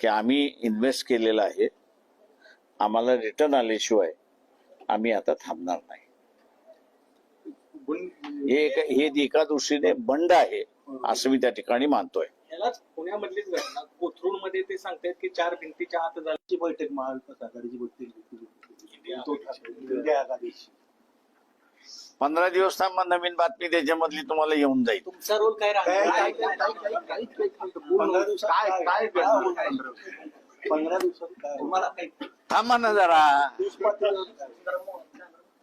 की आम्ही इन्व्हेस्ट केलेलं आहे. आम्हाला रिटर्न आल्याशिवाय आम्ही आता थांबणार नाही. हे एक- हे एका दृष्टीने बंड आहे असं मी त्या ठिकाणी मानतोय. पुण्यामधलीच घटना. कोथरूडमध्ये ते सांगतायत की चार भिंतीच्या आत झाली ची बैठक महाविकास आघाडीची बैठक उद्धव ठाकरे इंडिया आघाडीची पंधरा दिवस थांबा नवीन बातमी त्याच्यामधली तुम्हाला येऊन जाईल तुमचा रोल काय काय राहणार काय काय काय काय काय पंधरा दिवसात तुम्हाला थांबा ना जरा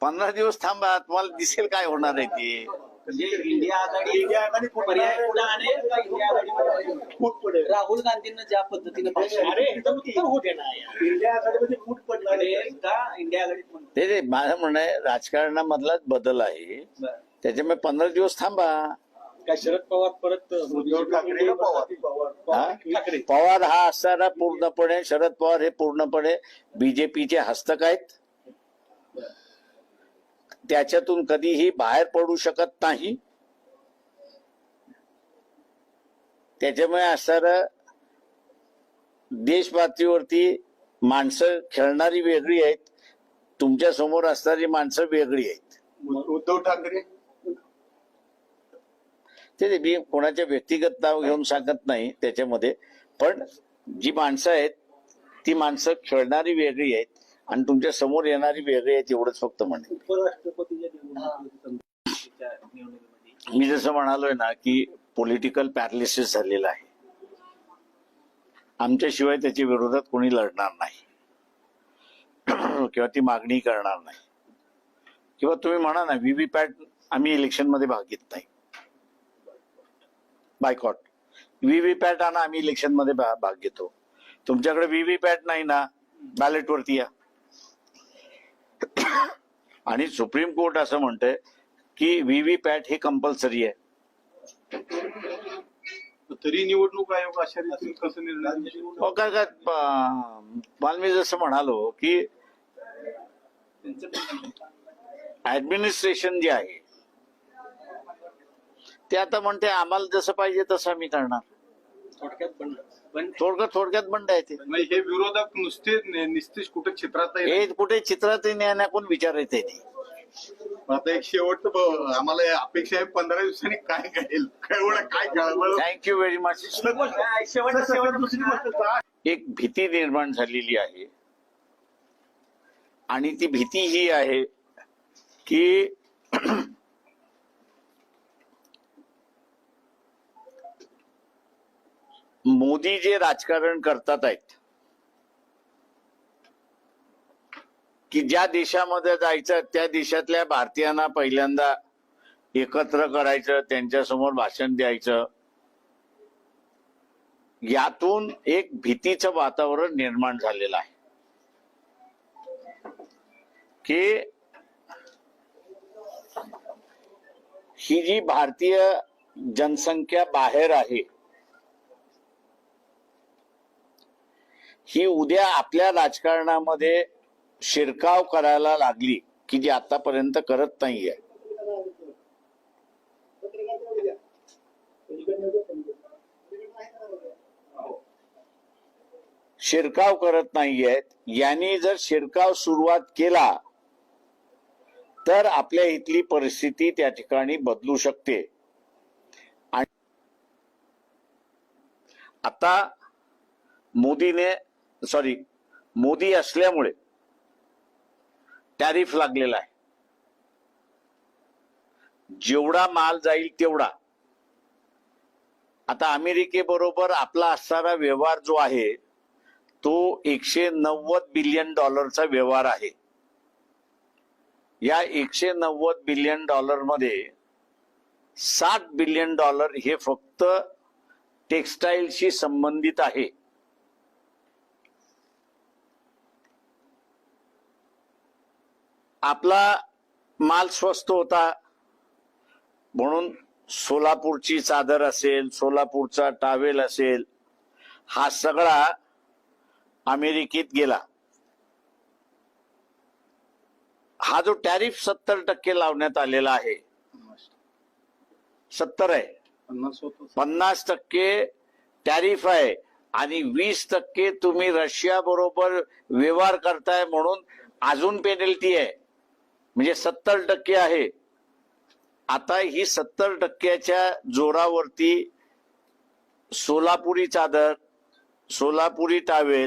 पंधरा दिवस थांबा तुम्हाला दिसेल काय होणार आहे ते म्हणजे इंडिया आघाडी इंडिया आघाडी पर्याय पुढे आणेल का इंडिया आघाडीमध्ये फूट पडेल राहुल गांधींना ज्या पद्धतीने पक्ष अरे एकदम उत्तर होऊ दे ना यार. इंडिया आघाडीमध्ये फूट पडणार अरे आहे. का इंडिया आघाडीत म्हणतो ते माझं म्हणणं आहे राजकारणामधलाच बदल आहे. त्याच्यामुळे पंधरा दिवस थांबा. काय शरद पवार परत उद्धव ठाकरे पवार. पवार. हा? हा असणारा पूर्णपणे शरद पवार हे पूर्णपणे बीजेपीचे हस्तक आहेत. त्याच्यातून कधीही बाहेर पडू शकत नाही. त्याच्यामुळे असणारं देश पातळीवरती माणसं खेळणारी वेगळी आहेत. तुमच्यासमोर असणारी माणसं वेगळी आहेत. उद्धव ठाकरे? ते मी कोणाच्या व्यक्तिगत नाव घेऊन सांगत नाही त्याच्यामध्ये पण जी माणसं आहेत ती माणसं खेळणारी वेगळी आहेत आणि तुमच्यासमोर येणारी वेगळी आहेत एवढंच फक्त निवडणुकीमध्ये मी जसं म्हणालोय ना की पॉलिटिकल पॅरालिसिस झालेलं आहे. आमच्याशिवाय त्याच्या विरोधात कोणी लढणार नाही. किंवा ती मागणी करणार नाही. किंवा तुम्ही म्हणा ना व्हीव्हीपॅट आम्ही इलेक्शनमध्ये भाग घेत नाही. बायकॉट व्हीव्हीपॅट आणा आम्ही इलेक्शनमध्ये भा- भाग घेतो. तुमच्याकडे व्हीव्हीपॅट नाही ना बॅलेट वरती या. आणि सुप्रीम कोर्ट असं म्हणतंय की व्हीव्हीपॅट हे कंपल्सरी आहे. तरी निवडणूक आयोग अशा कसं निर्णय? हो मी जसं म्हणालो की ऍडमिनिस्ट्रेशन जे आहे ते आता म्हणते आम्हाला जसं पाहिजे तसं आम्ही करणार. थोडक्यात बंद. पण थोडक्यात थोडक्यात बंड आहे ते. म्हणजे हे विरोधक नुसते निस्तेज कुठे क्षेत्रात हे कुठे चित्रात कोण विचारायचं नाही आता एक शेवटचं ब- आम्हाला अपेक्षा आहे पंधरा दिवसांनी काय घडेल? काय एवढं काय कळलं थँक्यू व्हेरी मच शेवट शेवट दुसरी गोष्ट. काय? एक भीती निर्माण झालेली आहे. आणि ती भीती ही आहे की मोदी जे राजकारण करतात आहेत की ज्या देशामध्ये जायचं त्या देशातल्या भारतीयांना पहिल्यांदा एकत्र करायचं त्यांच्यासमोर भाषण द्यायचं यातून एक भीतीचं वातावरण निर्माण झालेलं आहे. की ही जी भारतीय जनसंख्या बाहेर आहे ही उद्या आपल्या राजकारणामध्ये शिरकाव करायला लागली की जी आतापर्यंत करत नाहीये. शिरकाव करत नाहीयेत. यांनी जर शिरकाव सुरुवात केला तर आपल्या इथली परिस्थिती त्या ठिकाणी बदलू शकते. आणि आता मोदीने सॉरी मोदी असल्यामुळे टॅरिफ लागलेला आहे. जेवढा माल जाईल तेवढा. आता अमेरिकेबरोबर आपला असणारा व्यवहार जो आहे तो एकशे नव्वद बिलियन डॉलरचा व्यवहार आहे. या एकशे नव्वद बिलियन डॉलरमध्ये बिलियन डॉलर हे फक्त टेक्सटाईलशी संबंधित आहे. आपला माल स्वस्त होता. म्हणून सोलापूरची चादर असेल सोलापूरचा टावेल असेल हा सगळा अमेरिकेत गेला. हा जो टॅरिफ सत्तर टक्के लावण्यात आलेला आहे. सत्तर आहे. पन्नास टक्के टॅरिफ आहे आणि वीस टक्के तुम्ही रशिया बरोबर व्यवहार करताय म्हणून अजून पेनल्टी आहे. म्हणजे सत्तर टक्के आहे. आता ही सत्तर टक्क्याच्या जोरावरती सोलापुरी चादर सोलापुरी टावेल